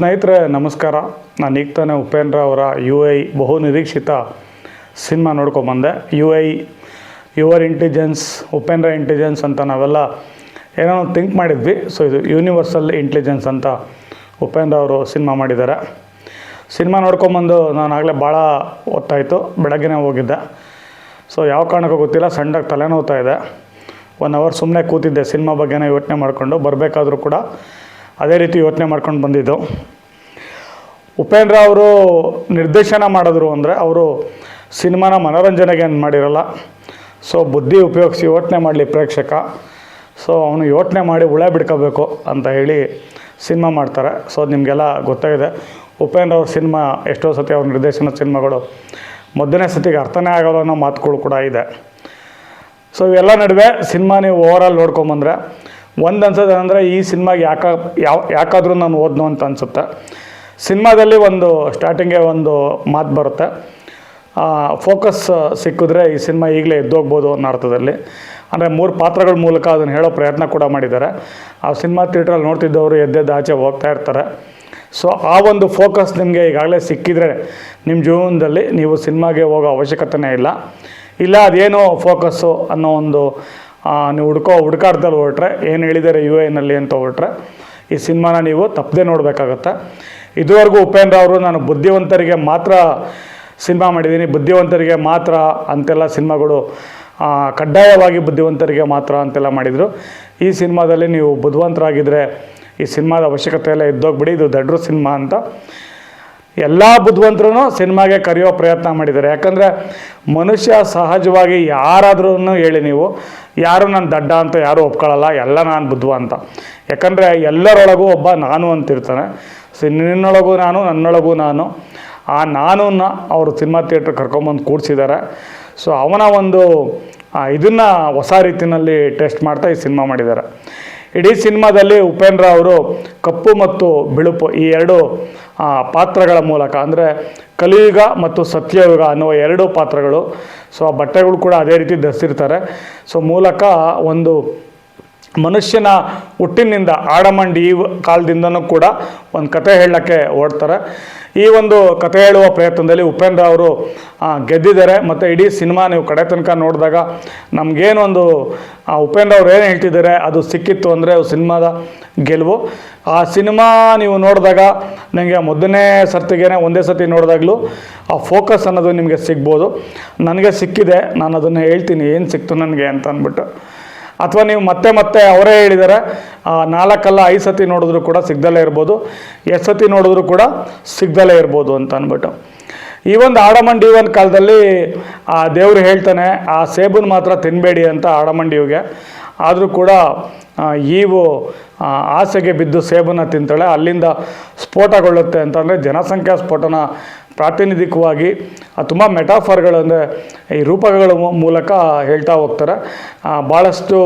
ಸ್ನೇಹಿತರೆ, ನಮಸ್ಕಾರ. ನಾನು ಈಗ ತಾನೇ ಉಪೇಂದ್ರ ಅವರ ಯು ಐ ಬಹು ನಿರೀಕ್ಷಿತ cinema ನೋಡ್ಕೊಂಬಂದೆ U I your intelligence, Upendra intelligence ಅಂತ ನಾವೆಲ್ಲ ಏನೋ ಥಿಂಕ್ ಮಾಡಿದ್ವಿ. ಸೊ ಇದು ಯೂನಿವರ್ಸಲ್ ಇಂಟೆಲಿಜೆನ್ಸ್ ಅಂತ ಉಪೇಂದ್ರ ಅವರು ಸಿನಿಮಾ ಮಾಡಿದ್ದಾರೆ. ಸಿನಿಮಾ ನೋಡ್ಕೊಂಬಂದು ನಾನು ಆಗಲೇ ಭಾಳ ಒತ್ತಾಯಿತು ಬೆಳಗ್ಗೆನೇ ಹೋಗಿದ್ದೆ. ಸೊ ಯಾವ ಕಾರಣಕ್ಕೂ ಗೊತ್ತಿಲ್ಲ ಸಣ್ಣಗೆ ತಲೆನೋವ್ತಾ ಇದೆ. ಒನ್ ಅವರ್ ಸುಮ್ಮನೆ ಕೂತಿದ್ದೆ ಸಿನಿಮಾ ಬಗ್ಗೆನೇ ಯೋಚನೆ ಮಾಡಿಕೊಂಡು. ಬರಬೇಕಾದ್ರೂ ಕೂಡ ಅದೇ ರೀತಿ ಯೋಚನೆ ಮಾಡ್ಕೊಂಡು ಬಂದಿದ್ದು. ಉಪೇಂದ್ರ ಅವರು ನಿರ್ದೇಶನ ಮಾಡಿದ್ರು ಅಂದರೆ ಅವರು ಸಿನಿಮಾನ ಮನೋರಂಜನೆಗೆ ಏನು ಮಾಡಿರಲ್ಲ. ಸೊ ಬುದ್ಧಿ ಉಪಯೋಗಿಸಿ ಯೋಚನೆ ಮಾಡಲಿ ಪ್ರೇಕ್ಷಕ. ಸೊ ಅವನು ಯೋಚನೆ ಮಾಡಿ ಉಳೆ ಬಿಡ್ಕೋಬೇಕು ಅಂತ ಹೇಳಿ ಸಿನಿಮಾ ಮಾಡ್ತಾರೆ. ಸೊ ನಿಮಗೆಲ್ಲ ಗೊತ್ತಾಗಿದೆ. ಉಪೇಂದ್ರ ಅವ್ರ ಸಿನಿಮಾ ಎಷ್ಟೋ ಸತಿ ಅವ್ರ ನಿರ್ದೇಶನ ಸಿನಿಮಾಗಳು ಮೊದಲನೇ ಸತಿಗೆ ಅರ್ಥನೇ ಆಗಲ್ಲ ಅನ್ನೋ ಮಾತುಗಳು ಕೂಡ ಇದೆ. ಸೊ ಇವೆಲ್ಲ ನಡುವೆ ಸಿನಿಮಾ ನೀವು ಓವರಾಲ್ ನೋಡ್ಕೊಂಬಂದ್ರೆ ಒಂದು ಅನ್ಸೋದು ಅಂದರೆ ಈ ಸಿನಿಮಾಗೆ ಯಾಕ, ಯಾವ, ಯಾಕಾದರೂ ನಾನು ಓದ್ನು ಅಂತ ಅನಿಸುತ್ತೆ. ಸಿನಿಮಾದಲ್ಲಿ ಒಂದು ಸ್ಟಾರ್ಟಿಂಗೇ ಒಂದು ಮಾತು ಬರುತ್ತೆ. ಫೋಕಸ್ ಸಿಕ್ಕಿದ್ರೆ ಈ ಸಿನಿಮಾ ಈಗಲೇ ಎದ್ದೋಗ್ಬೋದು ಅನ್ನೋ ಅರ್ಥದಲ್ಲಿ. ಅಂದರೆ ಮೂರು ಪಾತ್ರಗಳ ಮೂಲಕ ಅದನ್ನು ಹೇಳೋ ಪ್ರಯತ್ನ ಕೂಡ ಮಾಡಿದ್ದಾರೆ. ಆ ಸಿನಿಮಾ ಥಿಯೇಟ್ರಲ್ಲಿ ನೋಡ್ತಿದ್ದವರು ಎದ್ದೆದ್ದು ಆಚೆ ಹೋಗ್ತಾ ಇರ್ತಾರೆ. ಸೊ ಆ ಒಂದು ಫೋಕಸ್ ನಿಮಗೆ ಈಗಾಗಲೇ ಸಿಕ್ಕಿದರೆ ನಿಮ್ಮ ಜೀವನದಲ್ಲಿ ನೀವು ಸಿನಿಮಾಗೆ ಹೋಗೋ ಅವಶ್ಯಕತೆನೇ ಇಲ್ಲ. ಇಲ್ಲ ಅದೇನೋ ಫೋಕಸ್ಸು ಅನ್ನೋ ಒಂದು ನೀವು ಹುಡ್ಕೋ, ಹುಡ್ಕಾಡ್ದಲ್ಲಿ ಹೊರಟ್ರೆ, ಏನು ಹೇಳಿದ್ದಾರೆ ಯು ಎನಲ್ಲಿ ಅಂತ ಹೊರಟ್ರೆ, ಈ ಸಿನಿಮಾನ ನೀವು ತಪ್ಪದೆ ನೋಡಬೇಕಾಗತ್ತೆ. ಇದುವರೆಗೂ ಉಪೇಂದ್ರ ಅವರು, ನಾನು ಬುದ್ಧಿವಂತರಿಗೆ ಮಾತ್ರ ಸಿನಿಮಾ ಮಾಡಿದ್ದೀನಿ, ಬುದ್ಧಿವಂತರಿಗೆ ಮಾತ್ರ ಅಂತೆಲ್ಲ ಸಿನಿಮಾಗಳು ಕಡ್ಡಾಯವಾಗಿ ಬುದ್ಧಿವಂತರಿಗೆ ಮಾತ್ರ ಅಂತೆಲ್ಲ ಮಾಡಿದರು. ಈ ಸಿನಿಮಾದಲ್ಲಿ ನೀವು ಬುದ್ಧಿವಂತರಾಗಿದ್ದರೆ ಈ ಸಿನಿಮಾದ ಅವಶ್ಯಕತೆ ಎಲ್ಲ ಇದ್ದೋಗ್ಬಿಡಿ ಇದು ದಡ್ರು ಸಿನಿಮಾ ಅಂತ. ಎಲ್ಲ ಬುದ್ಧಿವಂತರು ಸಿನಿಮಾಗೆ ಕರೆಯೋ ಪ್ರಯತ್ನ ಮಾಡಿದ್ದಾರೆ. ಯಾಕಂದರೆ ಮನುಷ್ಯ ಸಹಜವಾಗಿ ಯಾರಾದ್ರೂ ಹೇಳಿ ನೀವು, ಯಾರು ನಾನು ದಡ್ಡ ಅಂತ ಯಾರೂ ಒಪ್ಕೊಳ್ಳಲ್ಲ, ಎಲ್ಲ ನಾನು ಬುದ್ಧಿವಂತ. ಯಾಕಂದರೆ ಎಲ್ಲರೊಳಗೂ ಒಬ್ಬ ನಾನು ಅಂತಿರ್ತಾನೆ. ಸೊ, ನಿನ್ನೊಳಗೂ ನಾನು, ನನ್ನೊಳಗೂ ನಾನು. ಆ ನಾನನ್ನ ಅವರು ಸಿನಿಮಾ ಥಿಯೇಟ್ರ್ ಕರ್ಕೊಂಬಂದು ಕೂಡಿಸಿದ್ದಾರೆ. ಸೊ, ಅವನ ಒಂದು ಇದನ್ನು ಹೊಸ ರೀತಿಯಲ್ಲಿ ಟೆಸ್ಟ್ ಮಾಡ್ತಾ ಈ ಸಿನಿಮಾ ಮಾಡಿದ್ದಾರೆ. ಇಡೀ ಸಿನಿಮಾದಲ್ಲಿ ಉಪೇಂದ್ರ ಅವರು ಕಪ್ಪು ಮತ್ತು ಬಿಳುಪು ಈ ಎರಡು ಪಾತ್ರಗಳ ಮೂಲಕ. ಅಂದರೆ ಕಲಿಯುಗ ಮತ್ತು ಸತ್ಯಯುಗ ಅನ್ನುವ ಎರಡು ಪಾತ್ರಗಳು. ಸೊ ಆ ಬಟ್ಟೆಗಳು ಕೂಡ ಅದೇ ರೀತಿ ಧರಿಸಿರ್ತಾರೆ. ಸೊ ಮೂಲಕ ಒಂದು ಮನುಷ್ಯನ ಹುಟ್ಟಿನಿಂದ ಆಡಮಂಡಿ ಈ ಕಾಲದಿಂದನೂ ಕೂಡ ಒಂದು ಕತೆ ಹೇಳೋಕ್ಕೆ ಓಡ್ತಾರೆ. ಈ ಒಂದು ಕತೆ ಹೇಳುವ ಪ್ರಯತ್ನದಲ್ಲಿ ಉಪೇಂದ್ರ ಅವರು ಗೆದ್ದಿದ್ದಾರೆ. ಮತ್ತು ಇಡೀ ಸಿನಿಮಾ ನೀವು ಕಡೆ ತನಕ ನೋಡಿದಾಗ ನಮಗೇನೊಂದು ಉಪೇಂದ್ರ ಅವ್ರು ಏನು ಹೇಳ್ತಿದ್ದಾರೆ, ಅದು ಸಿಕ್ಕಿತ್ತು ಅಂದರೆ ಸಿನಿಮಾದ ಗೆಲುವು. ಆ ಸಿನಿಮಾ ನೀವು ನೋಡಿದಾಗ ನನಗೆ ಮೊದಲನೇ ಸರ್ತಿಗೆ ಒಂದೇ ಸತಿ ನೋಡಿದಾಗಲೂ ಆ ಫೋಕಸ್ ಅನ್ನೋದು ನಿಮಗೆ ಸಿಗ್ಬೋದು. ನನಗೆ ಸಿಕ್ಕಿದೆ ನಾನು ಅದನ್ನು ಹೇಳ್ತೀನಿ, ಏನು ಸಿಕ್ತು ನನಗೆ ಅಂತ ಅಂದ್ಬಿಟ್ಟು. ಅಥವಾ ನೀವು ಮತ್ತೆ ಮತ್ತೆ ಅವರೇ ಹೇಳಿದ್ದಾರೆ ನಾಲ್ಕಲ್ಲ ಐದು ಸತಿ ನೋಡಿದ್ರು ಕೂಡ ಸಿಗ್ದಲೇ ಇರ್ಬೋದು. ಎಷ್ಟು ಸತಿ ನೋಡಿದ್ರು ಕೂಡ ಸಿಗ್ದಲೇ ಇರ್ಬೋದು ಅಂತ ಅಂದ್ಬಿಟ್ಟು. ಈ ಒಂದು ಆಡಮಂಡಿ ಒಂದು ಕಾಲದಲ್ಲಿ, ಆ, ದೇವರು ಹೇಳ್ತಾನೆ, ಆ ಸೇಬನ್ನು ಮಾತ್ರ ತಿನ್ನಬೇಡಿ ಅಂತ ಆಡಮಂಡಿಯುಗೆ ಆದರೂ ಕೂಡ ಈವು ಆಸೆಗೆ ಬಿದ್ದು ಸೇಬನ್ನು ತಿಂತಾಳೆ. ಅಲ್ಲಿಂದ ಸ್ಫೋಟಗೊಳ್ಳುತ್ತೆ ಅಂತಂದರೆ ಜನಸಂಖ್ಯಾ ಸ್ಫೋಟನ ಪ್ರಾತಿನಿಧಿಕವಾಗಿ ತುಂಬ ಮೆಟಾಫರ್ಗಳಂದರೆ ಈ ರೂಪಕಗಳ ಮೂಲಕ ಹೇಳ್ತಾ ಹೋಗ್ತಾರೆ. ಭಾಳಷ್ಟು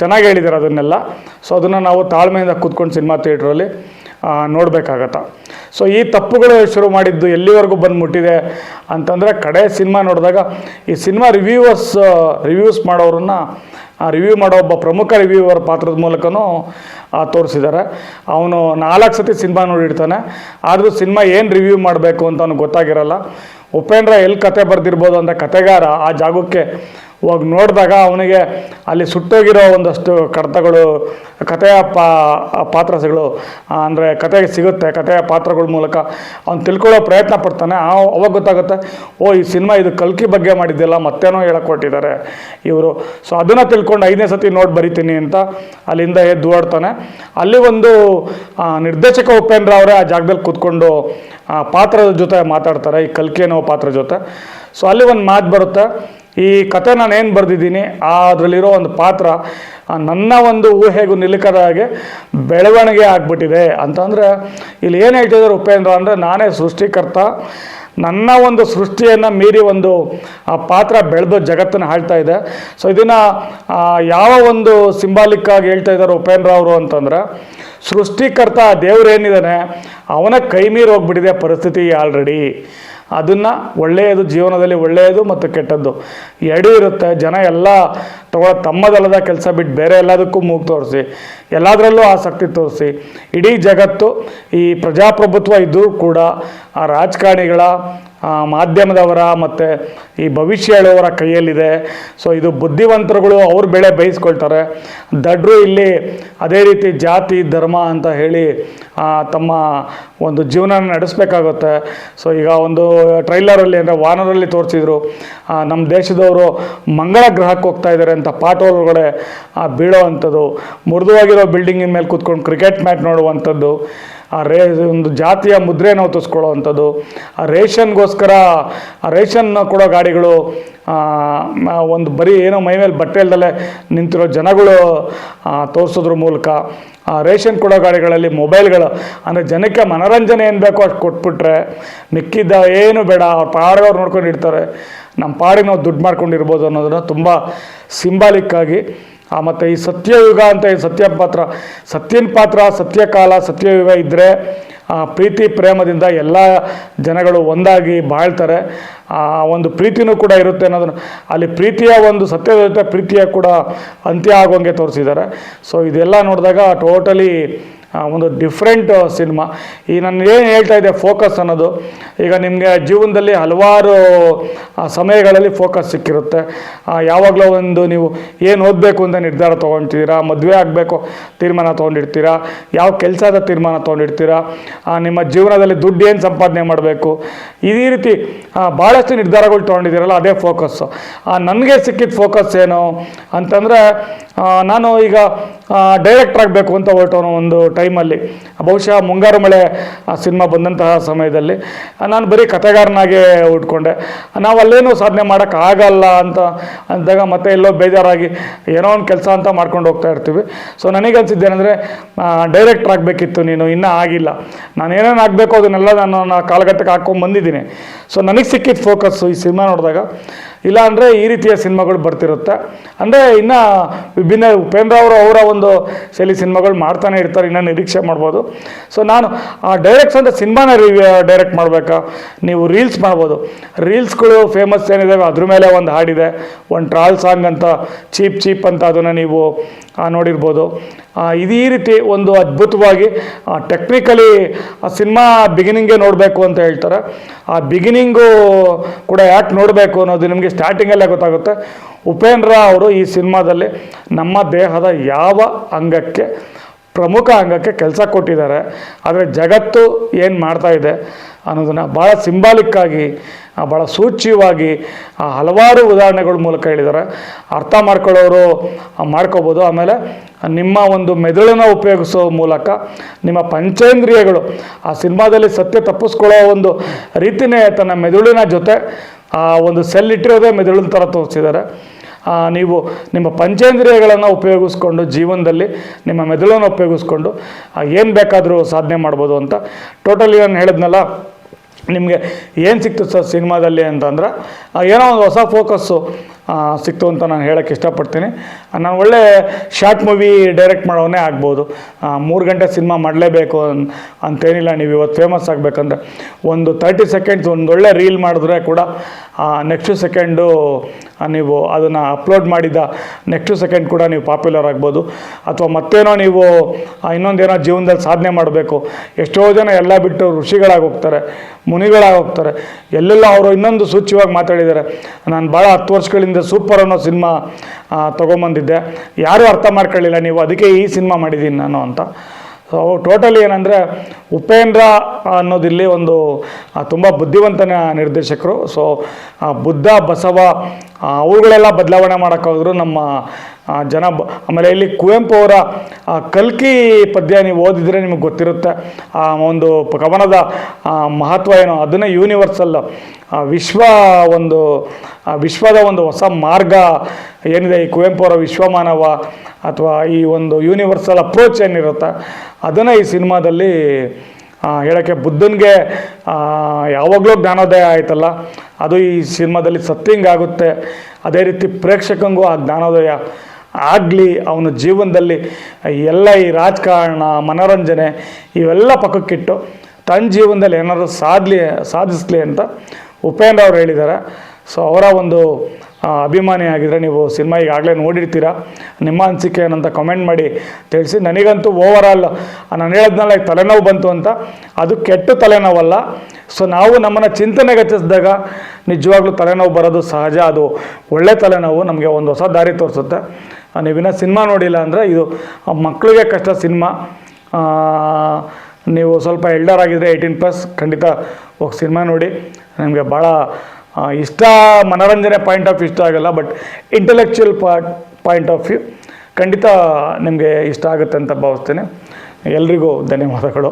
ಚೆನ್ನಾಗಿ ಹೇಳಿದ್ದಾರೆ ಅದನ್ನೆಲ್ಲ. ಸೊ ಅದನ್ನು ನಾವು ತಾಳ್ಮೆಯಿಂದ ಕೂತ್ಕೊಂಡು ಸಿನಿಮಾ ಥಿಯೇಟ್ರಲ್ಲಿ ನೋಡಬೇಕಾಗತ್ತೆ. ಸೊ ಈ ತಪ್ಪುಗಳು ಶುರು ಮಾಡಿದ್ದು ಎಲ್ಲಿವರೆಗೂ ಬಂದು ಮುಟ್ಟಿದೆ ಅಂತಂದರೆ ಕಡೆ ಸಿನಿಮಾ ನೋಡಿದಾಗ ಈ ಸಿನಿಮಾ ರಿವ್ಯೂವರ್ಸ್ ರಿವ್ಯೂಸ್ ಮಾಡೋರನ್ನ ರಿವ್ಯೂ ಮಾಡೋ ಒಬ್ಬ ಪ್ರಮುಖ ರಿವ್ಯೂವರ್ ಪಾತ್ರದ ಮೂಲಕನೂ ತೋರಿಸಿದ್ದಾರೆ. ಅವನು ನಾಲ್ಕು ಸತಿ ಸಿನಿಮಾ ನೋಡಿರ್ತಾನೆ. ಆದರೂ ಸಿನಿಮಾ ಏನು ರಿವ್ಯೂ ಮಾಡಬೇಕು ಅಂತ ಅವ್ನಿಗೆ ಗೊತ್ತಾಗಿರಲ್ಲ. ಉಪೇಂದ್ರ ಎಲ್ಲಿ ಕತೆ ಬರೆದಿರ್ಬೋದು ಅಂತ ಕತೆಗಾರ ಆ ಜಾಗಕ್ಕೆ ಹೋಗಿ ನೋಡಿದಾಗ ಅವನಿಗೆ ಅಲ್ಲಿ ಸುಟ್ಟೋಗಿರೋ ಒಂದಷ್ಟು ಕಡತಗಳು ಕಥೆಯ ಪಾ, ಪಾತ್ರಗಳು ಅಂದರೆ ಕತೆಗೆ ಸಿಗುತ್ತೆ, ಕಥೆಯ ಪಾತ್ರಗಳ ಮೂಲಕ ಅವ್ನು ತಿಳ್ಕೊಳ್ಳೋ ಪ್ರಯತ್ನ ಪಡ್ತಾನೆ. ಅವಾಗ ಗೊತ್ತಾಗುತ್ತೆ, ಓ, ಈ ಸಿನಿಮಾ ಇದು ಕಲ್ಕಿ ಬಗ್ಗೆ ಮಾಡಿದ್ದೆಲ್ಲ, ಮತ್ತೇನೋ ಹೇಳಕ್ಕೆ ಕೊಟ್ಟಿದ್ದಾರೆ ಇವರು. ಸೊ ಅದನ್ನು ತಿಳ್ಕೊಂಡು ಐದನೇ ಸತಿ ನೋಡಿ ಬರಿತೀನಿ ಅಂತ ಅಲ್ಲಿಂದ ಎದ್ದು ಓಡ್ತಾನೆ. ಅಲ್ಲಿ ಒಂದು ನಿರ್ದೇಶಕ ಉಪೇಂದ್ರ ಅವರೇ ಆ ಜಾಗದಲ್ಲಿ ಕೂತ್ಕೊಂಡು ಪಾತ್ರದ ಜೊತೆ ಮಾತಾಡ್ತಾರೆ, ಈ ಕಲ್ಕಿ ಅನ್ನೋ ಪಾತ್ರ ಜೊತೆ. ಸೊ ಅಲ್ಲಿ ಒಂದು ಮಾತು ಬರುತ್ತೆ. ಈ ಕತೆ ನಾನು ಏನು ಬರೆದಿದ್ದೀನಿ ಅದರಲ್ಲಿರೋ ಒಂದು ಪಾತ್ರ ನನ್ನ ಒಂದು ಊಹೆಗೂ ನಿಲುಕದ ಹಾಗೆ ಬೆಳವಣಿಗೆ ಆಗಿಬಿಟ್ಟಿದೆ. ಅಂತಂದರೆ, ಇಲ್ಲಿ ಏನು ಹೇಳ್ತಿದ್ದಾರೆ ಉಪೇಂದ್ರ ಅಂದರೆ, ನಾನೇ ಸೃಷ್ಟಿಕರ್ತ, ನನ್ನ ಒಂದು ಸೃಷ್ಟಿಯನ್ನು ಮೀರಿ ಒಂದು, ಆ ಪಾತ್ರ ಬೆಳೆದು ಜಗತ್ತನ್ನು ಆಳ್ತಾ ಇದೆ. ಸೊ ಇದನ್ನು ಯಾವ ಒಂದು ಸಿಂಬಾಲಿಕ್ ಆಗಿ ಹೇಳ್ತಾ ಇದ್ದಾರೆ ಉಪೇಂದ್ರ ಅವರು ಅಂತಂದ್ರೆ, ಸೃಷ್ಟಿಕರ್ತ ದೇವ್ರೇನಿದ್ದಾನೆ ಅವನ ಕೈ ಮೀರಿ ಹೋಗ್ಬಿಟ್ಟಿದೆ ಪರಿಸ್ಥಿತಿ ಆಲ್ರೆಡಿ ಅದನ್ನು ಒಳ್ಳೆಯದು, ಜೀವನದಲ್ಲಿ ಒಳ್ಳೆಯದು ಮತ್ತು ಕೆಟ್ಟದ್ದು. ಎರಡೂ ಇರುತ್ತೆ. ಜನ ಎಲ್ಲ ತಗೊಳ್ಳೋ ತಮ್ಮದಲ್ಲದ ಕೆಲಸ ಬಿಟ್ಟು ಬೇರೆ ಎಲ್ಲದಕ್ಕೂ ಮೂಗು ತೋರಿಸಿ. ಎಲ್ಲದರಲ್ಲೂ ಆಸಕ್ತಿ ತೋರಿಸಿ. ಇಡೀ ಜಗತ್ತು ಈ ಪ್ರಜಾಪ್ರಭುತ್ವ ಇದ್ದರೂ ಕೂಡ ಆ ರಾಜಕಾರಣಿಗಳ ಮಾಧ್ಯಮದವರ ಮತ್ತು ಈ ಭವಿಷ್ಯ ಹೇಳುವವರ ಕೈಯಲ್ಲಿದೆ. ಸೊ ಇದು ಬುದ್ಧಿವಂತರುಗಳು ಅವ್ರ ಬೆಳೆ ಬೇಯಿಸ್ಕೊಳ್ತಾರೆ. ದಡ್ರು ಇಲ್ಲಿ ಅದೇ ರೀತಿ ಜಾತಿ, ಧರ್ಮ ಅಂತ ಹೇಳಿ ತಮ್ಮ ಒಂದು ಜೀವನ ನಡೆಸಬೇಕಾಗುತ್ತೆ. ಸೊ ಈಗ ಒಂದು ಟ್ರೈಲರಲ್ಲಿ ಅಂದರೆ ವಾನರಲ್ಲಿ ತೋರಿಸಿದ್ರು ನಮ್ಮ ದೇಶದವರು ಮಂಗಳ ಗ್ರಹಕ್ಕೆ ಹೋಗ್ತಾ ಇದ್ದಾರೆ ಅಂತ ಪಾಠ ಒಳಗಡೆ ಬೀಳೋ ಅಂಥದ್ದು. ಮೃದುವಾಗಿರೋ ಬಿಲ್ಡಿಂಗಿನ ಮೇಲೆ ಕೂತ್ಕೊಂಡು ಕ್ರಿಕೆಟ್ ಮ್ಯಾಚ್ ನೋಡುವಂಥದ್ದು. ಆ ರೇ ಒಂದು ಜಾತಿಯ ಮುದ್ರೆ ನಾವು ತೋರಿಸ್ಕೊಳ್ಳೋ ಆ ರೇಷನ್ಗೋಸ್ಕರ ಆ ರೇಷನ್ ಕೊಡೋ ಗಾಡಿಗಳು ಒಂದು ಬರೀ ಏನೋ ಮೈ ಮೇಲೆ ಬಟ್ಟೆ ಇಲ್ದಲೆ ನಿಂತಿರೋ ಜನಗಳು ತೋರಿಸೋದ್ರ ಮೂಲಕ ಆ ರೇಷನ್ ಕೊಡೋ ಗಾಡಿಗಳಲ್ಲಿ ಮೊಬೈಲ್ಗಳು ಅಂದರೆ ಜನಕ್ಕೆ ಮನೋರಂಜನೆ ಏನು ಬೇಕೋ ಅಷ್ಟು ಕೊಟ್ಬಿಟ್ರೆ ಮಿಕ್ಕಿದ್ದ ಏನು ಬೇಡ ಅವ್ರ ಪಾಡಿಗವ್ರು ನೋಡ್ಕೊಂಡು ಇಡ್ತಾರೆ ನಮ್ಮ ಪಾಡಿಗೆ ನಾವು ದುಡ್ಡು ಮಾಡ್ಕೊಂಡಿರ್ಬೋದು ಅನ್ನೋದನ್ನು ತುಂಬ ಸಿಂಬಾಲಿಕ್ ಆಗಿ ಆ, ಮತ್ತು ಈ ಸತ್ಯಯುಗ ಅಂತ ಈ ಸತ್ಯ ಪಾತ್ರ, ಸತ್ಯನ ಪಾತ್ರ, ಸತ್ಯಕಾಲ, ಸತ್ಯಯುಗ ಇದ್ದರೆ ಪ್ರೀತಿ, ಪ್ರೇಮದಿಂದ ಎಲ್ಲ ಜನಗಳು ಒಂದಾಗಿ ಬಾಳ್ತಾರೆ. ಆ, ಒಂದು ಪ್ರೀತಿನೂ ಕೂಡ ಇರುತ್ತೆ ಅನ್ನೋದನ್ನು, ಅಲ್ಲಿ ಪ್ರೀತಿಯ ಒಂದು ಸತ್ಯದ ಪ್ರೀತಿಯ ಕೂಡ ಅಂತ್ಯ ಆಗೋಂಗೆ ತೋರಿಸಿದ್ದಾರೆ. ಸೊ ಇದೆಲ್ಲ ನೋಡಿದಾಗ ಟೋಟಲಿ ಒಂದು ಡಿಫ್ರೆಂಟ್ ಸಿನಿಮಾ ಈ ನಾನು ಏನು ಹೇಳ್ತಾ ಇದ್ದೆ ಫೋಕಸ್ ಅನ್ನೋದು, ಈಗ ನಿಮಗೆ ಜೀವನದಲ್ಲಿ ಹಲವಾರು ಸಮಯಗಳಲ್ಲಿ ಫೋಕಸ್ ಸಿಕ್ಕಿರುತ್ತೆ. ಯಾವಾಗಲೂ ಒಂದು ನೀವು ಏನು ಓದಬೇಕು ಅಂತ ನಿರ್ಧಾರ ತೊಗೊಳ್ತಿದ್ದೀರಾ ಮದುವೆ ಆಗಬೇಕು, ತೀರ್ಮಾನ ತೊಗೊಂಡಿರ್ತೀರಾ, ಯಾವ ಕೆಲಸದ ತೀರ್ಮಾನ ತೊಗೊಂಡಿರ್ತೀರಾ ನಿಮ್ಮ ಜೀವನದಲ್ಲಿ ದುಡ್ಡು ಏನು ಸಂಪಾದನೆ ಮಾಡಬೇಕು ಇದೇ ರೀತಿ ಭಾಳಷ್ಟು ನಿರ್ಧಾರಗಳು ತೊಗೊಂಡಿದ್ದೀರಲ್ಲ, ಅದೇ ಫೋಕಸ್ಸು ನನಗೆ ಸಿಕ್ಕಿದ ಫೋಕಸ್ ಏನು ಅಂತಂದರೆ ನಾನು ಈಗ ಡೈರೆಕ್ಟರ್ ಆಗಬೇಕು ಅಂತ ಹೊರಟವನು ಒಂದು ಟೈಮಲ್ಲಿ ಬಹುಶಃ ಮುಂಗಾರು ಮಳೆ, ಆ, ಸಿನಿಮಾ ಬಂದಂತಹ ಸಮಯದಲ್ಲಿ ನಾನು ಬರೀ ಕಥೆಗಾರನಾಗೆ ಉಟ್ಕೊಂಡೆ. ನಾವು ಅಲ್ಲೇನೂ ಸಾಧನೆ ಮಾಡೋಕ್ಕಾಗಲ್ಲ ಅಂತ ಅಂದಾಗ ಮತ್ತೆ ಎಲ್ಲೋ ಬೇಜಾರಾಗಿ ಏನೋ ಒಂದು ಕೆಲಸ ಅಂತ ಮಾಡ್ಕೊಂಡು ಹೋಗ್ತಾ ಇರ್ತೀವಿ. ಸೊ ನನಗೆ ಅನ್ಸಿದ್ದೇನೆಂದರೆ ಡೈರೆಕ್ಟರ್ ಆಗಬೇಕಿತ್ತು ನೀನು, ಇನ್ನೂ ಆಗಿಲ್ಲ. ನಾನು ಏನೇನು ಆಗಬೇಕು ಅದನ್ನೆಲ್ಲ ನಾನು ಕಾಲಘಟ್ಟಕ್ಕೆ ಹಾಕ್ಕೊಂಡು ಬಂದಿದ್ದೀನಿ. ಸೊ ನನಗೆ ಸಿಕ್ಕಿದ ಫೋಕಸ್ಸು ಈ ಸಿನಿಮಾ ನೋಡಿದಾಗ ಇಲ್ಲ ಅಂದರೆ ಈ ರೀತಿಯ ಸಿನಿಮಾಗಳು ಬರ್ತಿರುತ್ತೆ. ಅಂದರೆ ಇನ್ನು ವಿಭಿನ್ನ ಉಪೇಂದ್ರ ಅವರು ಅವರ ಒಂದು ಶೈಲಿ ಸಿನಿಮಾಗಳು ಮಾಡ್ತಾನೆ ಇರ್ತಾರೆ, ಇನ್ನೂ ನಿರೀಕ್ಷೆ ಮಾಡ್ಬೋದು. ಸೊ ನಾನು ಆ ಡೈರೆಕ್ಟ್ಸ್ ಅಂದರೆ ಸಿನಿಮಾನ ರಿವ್ಯೂ ಡೈರೆಕ್ಟ್ ಮಾಡಬೇಕಾ? ನೀವು ರೀಲ್ಸ್ ಮಾಡ್ಬೋದು. ರೀಲ್ಸ್ಗಳು ಫೇಮಸ್ ಏನಿದಾವೆ, ಅದ್ರ ಮೇಲೆ ಒಂದು ಹಾಡಿದೆ. ಒಂದು ಟ್ರಾಲ್ ಸಾಂಗ್ ಅಂತ ಚೀಪ್ ಚೀಪ್ ಅಂತ ಅದನ್ನು ನೀವು ನೋಡಿರ್ಬೋದು. ಇದು ಈ ರೀತಿ ಒಂದು ಅದ್ಭುತವಾಗಿ ಟೆಕ್ನಿಕಲಿ ಆ ಸಿನಿಮಾ ಬಿಗಿನಿಂಗೇ ನೋಡಬೇಕು ಅಂತ ಹೇಳ್ತಾರೆ. ಆ ಬಿಗಿನಿಂಗು ಕೂಡ ಯಾಕೆ ನೋಡಬೇಕು ಅನ್ನೋದು ನಿಮಗೆ ಸ್ಟಾರ್ಟಿಂಗಲ್ಲೇ ಗೊತ್ತಾಗುತ್ತೆ. ಉಪೇಂದ್ರ ಅವರು ಈ ಸಿನಿಮಾದಲ್ಲಿ ನಮ್ಮ ದೇಹದ ಯಾವ ಅಂಗಕ್ಕೆ, ಪ್ರಮುಖ ಅಂಗಕ್ಕೆ ಕೆಲಸ ಕೊಟ್ಟಿದ್ದಾರೆ. ಆದರೆ ಜಗತ್ತು ಏನು ಮಾಡ್ತಾ ಇದೆ? ಅನ್ನೋದನ್ನು ಭಾಳ ಸಿಂಬಾಲಿಕ್ಕಾಗಿ ಭಾಳ ಸೂಚ್ಯವಾಗಿ ಹಲವಾರು ಉದಾಹರಣೆಗಳ ಮೂಲಕ ಹೇಳಿದ್ದಾರೆ ಅರ್ಥ ಮಾಡ್ಕೊಳ್ಳೋರು ಮಾಡ್ಕೋಬೋದು. ಆಮೇಲೆ ನಿಮ್ಮ ಒಂದು ಮೆದುಳನ್ನು ಉಪಯೋಗಿಸೋ ಮೂಲಕ ನಿಮ್ಮ ಪಂಚೇಂದ್ರಿಯಗಳು, ಆ ಸಿನಿಮಾದಲ್ಲಿ ಸತ್ಯ ತಪ್ಪಿಸ್ಕೊಳ್ಳೋ ಒಂದು ರೀತಿನೇ ತನ್ನ ಮೆದುಳಿನ ಜೊತೆ, ಆ ಒಂದು ಸೆಲ್ ಇಟ್ಟಿರೋದೇ ಮೆದುಳಿನ ಥರ ತೋರಿಸಿದ್ದಾರೆ ನೀವು ನಿಮ್ಮ ಪಂಚೇಂದ್ರಿಯಗಳನ್ನು ಉಪಯೋಗಿಸ್ಕೊಂಡು ಜೀವನದಲ್ಲಿ ನಿಮ್ಮ ಮೆದುಳನ್ನು ಉಪಯೋಗಿಸ್ಕೊಂಡು ಏನು ಬೇಕಾದರೂ ಸಾಧನೆ ಮಾಡ್ಬೋದು ಅಂತ ಟೋಟಲಿ ನಾನು ಹೇಳಿದ್ನಲ್ಲ ನಿಮಗೆ ಏನು ಸಿಕ್ತು ಸರ್ ಸಿನಿಮಾದಲ್ಲಿ ಅಂತಂದ್ರೆ ಏನೋ ಒಂದು ಹೊಸ ಫೋಕಸ್ಸು ಸಿಕ್ತು ಅಂತ ನಾನು ಹೇಳೋಕ್ಕೆ ಇಷ್ಟಪಡ್ತೀನಿ. ನಾನು ಒಳ್ಳೆ ಶಾರ್ಟ್ ಮೂವಿ ಡೈರೆಕ್ಟ್ ಮಾಡೋನೇ ಆಗ್ಬೋದು. ಮೂರು ಗಂಟೆ ಸಿನಿಮಾ ಮಾಡಲೇಬೇಕು ಅನ್, ಅಂತೇನಿಲ್ಲ, ನೀವು ಇವತ್ತು ಫೇಮಸ್ ಆಗಬೇಕಂದ್ರೆ. ಒಂದು ತರ್ಟಿ ಸೆಕೆಂಡ್ಸ್ ಒಂದು ಒಳ್ಳೆ ರೀಲ್ ಮಾಡಿದ್ರೆ ಕೂಡ ನೆಕ್ಸ್ಟ್ ಸೆಕೆಂಡು ನೀವು ಅದನ್ನು ಅಪ್ಲೋಡ್ ಮಾಡಿದ ನೆಕ್ಸ್ಟ್ ಸೆಕೆಂಡ್ ಕೂಡ ನೀವು ಪಾಪ್ಯುಲರ್ ಆಗ್ಬೋದು. ಅಥವಾ ಮತ್ತೇನೋ ನೀವು ಇನ್ನೊಂದೇನೋ ಜೀವನದಲ್ಲಿ ಸಾಧನೆ ಮಾಡಬೇಕು. ಎಷ್ಟೋ ಜನ ಎಲ್ಲ ಬಿಟ್ಟು ಋಷಿಗಳಾಗಿ ಹೋಗ್ತಾರೆ, ಮುನಿಗಳಾಗಿ ಹೋಗ್ತಾರೆ. ಎಲ್ಲೆಲ್ಲ ಅವರು ಇನ್ನೊಂದು ಸೂಚ್ಯವಾಗಿ ಮಾತಾಡಿದ್ದಾರೆ. ನಾನು ಭಾಳ ಹತ್ತು ವರ್ಷಗಳಿಂದ ಸೂಪರ್ ಅನ್ನೋ ಸಿನಿಮಾ ತೊಗೊಂಬಂದಿದ್ದೆ. ಯಾರೂ ಅರ್ಥ ಮಾಡ್ಕೊಳ್ಳಿಲ್ಲ, ನೀವು ಅದಕ್ಕೆ ಈ ಸಿನಿಮಾ ಮಾಡಿದ್ದೀನಿ ನಾನು ಅಂತ. ಸೊ ಟೋಟಲಿ ಏನಂದರೆ ಉಪೇಂದ್ರ ಅನ್ನೋದಿಲ್ಲಿ ಒಂದು ತುಂಬ ಬುದ್ಧಿವಂತನ ನಿರ್ದೇಶಕರು. ಸೊ ಬುದ್ಧ, ಬಸವ ಅವುಗಳೆಲ್ಲ ಬದಲಾವಣೆ ಮಾಡೋಕ್ಕಾದ್ರು ನಮ್ಮ ಜನ ಆಮೇಲೆ ಇಲ್ಲಿ ಕುವೆಂಪು ಅವರ ಕಲ್ಕಿ ಪದ್ಯ ನೀವು ಓದಿದರೆ ನಿಮಗೆ ಗೊತ್ತಿರುತ್ತೆ. ಆ ಒಂದು ಕವನದ ಮಹತ್ವ ಏನು? ಅದನ್ನೇ ಯೂನಿವರ್ಸಲ್ ವಿಶ್ವ ಒಂದು ವಿಶ್ವದ ಒಂದು ಹೊಸ ಮಾರ್ಗ ಏನಿದೆ? ಈ ಕುವೆಂಪು ಅವರ ವಿಶ್ವಮಾನವ ಅಥವಾ ಈ ಒಂದು ಯೂನಿವರ್ಸಲ್ ಅಪ್ರೋಚ್ ಏನಿರುತ್ತೆ? ಅದನ್ನು ಈ ಸಿನಿಮಾದಲ್ಲಿ ಹೇಳೋಕ್ಕೆ ಬುದ್ಧನಿಗೆ ಯಾವಾಗಲೂ ಜ್ಞಾನೋದಯ ಆಯ್ತಲ್ಲ? ಅದು ಈ ಸಿನಿಮಾದಲ್ಲಿ ಸತ್ತಿಂಗ್ ಆಗುತ್ತೆ ಅದೇ ರೀತಿ ಪ್ರೇಕ್ಷಕಂಗೂ ಆ ಜ್ಞಾನೋದಯ. ಆಗಲಿ ಅವನ ಜೀವನದಲ್ಲಿ ಎಲ್ಲ ಈ ರಾಜಕಾರಣ, ಮನೋರಂಜನೆ ಇವೆಲ್ಲ ಪಕ್ಕಕ್ಕಿಟ್ಟು ತನ್ನ ಜೀವನದಲ್ಲಿ ಏನಾದರೂ ಸಾಧಲಿ ಸಾಧಿಸಲಿ ಅಂತ ಉಪೇಂದ್ರ ಅವರು ಹೇಳಿದ್ದಾರೆ. ಸೊ ಅವರ ಒಂದು ಅಭಿಮಾನಿ ಆಗಿದ್ರೆ ನೀವು ಸಿನಿಮಾ ಈಗಾಗಲೇ ನೋಡಿರ್ತೀರಾ. ನಿಮ್ಮ ಅನಿಸಿಕೆ ಏನಂತ ಕಮೆಂಟ್ ಮಾಡಿ ತಿಳಿಸಿ. ನನಗಂತೂ ಓವರ್ ನಾನು ಹೇಳಿದ್ನಲ್ಲ ತಲೆನೋವು ಬಂತು ಅಂತ. ಅದು ಕೆಟ್ಟ ತಲೆನೋವಲ್ಲ. ಸೊ ನಾವು ನಮ್ಮನ್ನು ಚಿಂತನೆಗೆ ಹಚ್ಚಿಸಿದಾಗ ನಿಜವಾಗ್ಲೂ ತಲೆನೋವು ಬರೋದು ಸಹಜ. ಅದು ಒಳ್ಳೆ ತಲೆನೋವು. ನಮಗೆ ಒಂದು ಹೊಸ ದಾರಿ ತೋರಿಸುತ್ತೆ. ನೀವಿನ್ನ ಸಿನಿಮಾ ನೋಡಿಲ್ಲ ಅಂದರೆ ಇದು ಮಕ್ಕಳಿಗೆ ಕಷ್ಟ ಸಿನಿಮಾ. ನೀವು ಸ್ವಲ್ಪ ಎಲ್ಡರ್ ಆಗಿದ್ದರೆ ಏಯ್ಟೀನ್ ಪ್ಲಸ್ ಖಂಡಿತ ಹೋಗಿ ಸಿನಿಮಾ ನೋಡಿ. ನಿಮಗೆ ಭಾಳ ಇಷ್ಟ, ಮನೋರಂಜನೆ ಪಾಯಿಂಟ್ ಆಫ್ ಇಷ್ಟ ಆಗಲ್ಲ but intellectual part point of view ಖಂಡಿತ ನಿಮಗೆ ಇಷ್ಟ ಆಗುತ್ತೆ ಅಂತ ಭಾವಿಸ್ತೇನೆ. ಎಲ್ರಿಗೂ ಧನ್ಯವಾದಗಳು.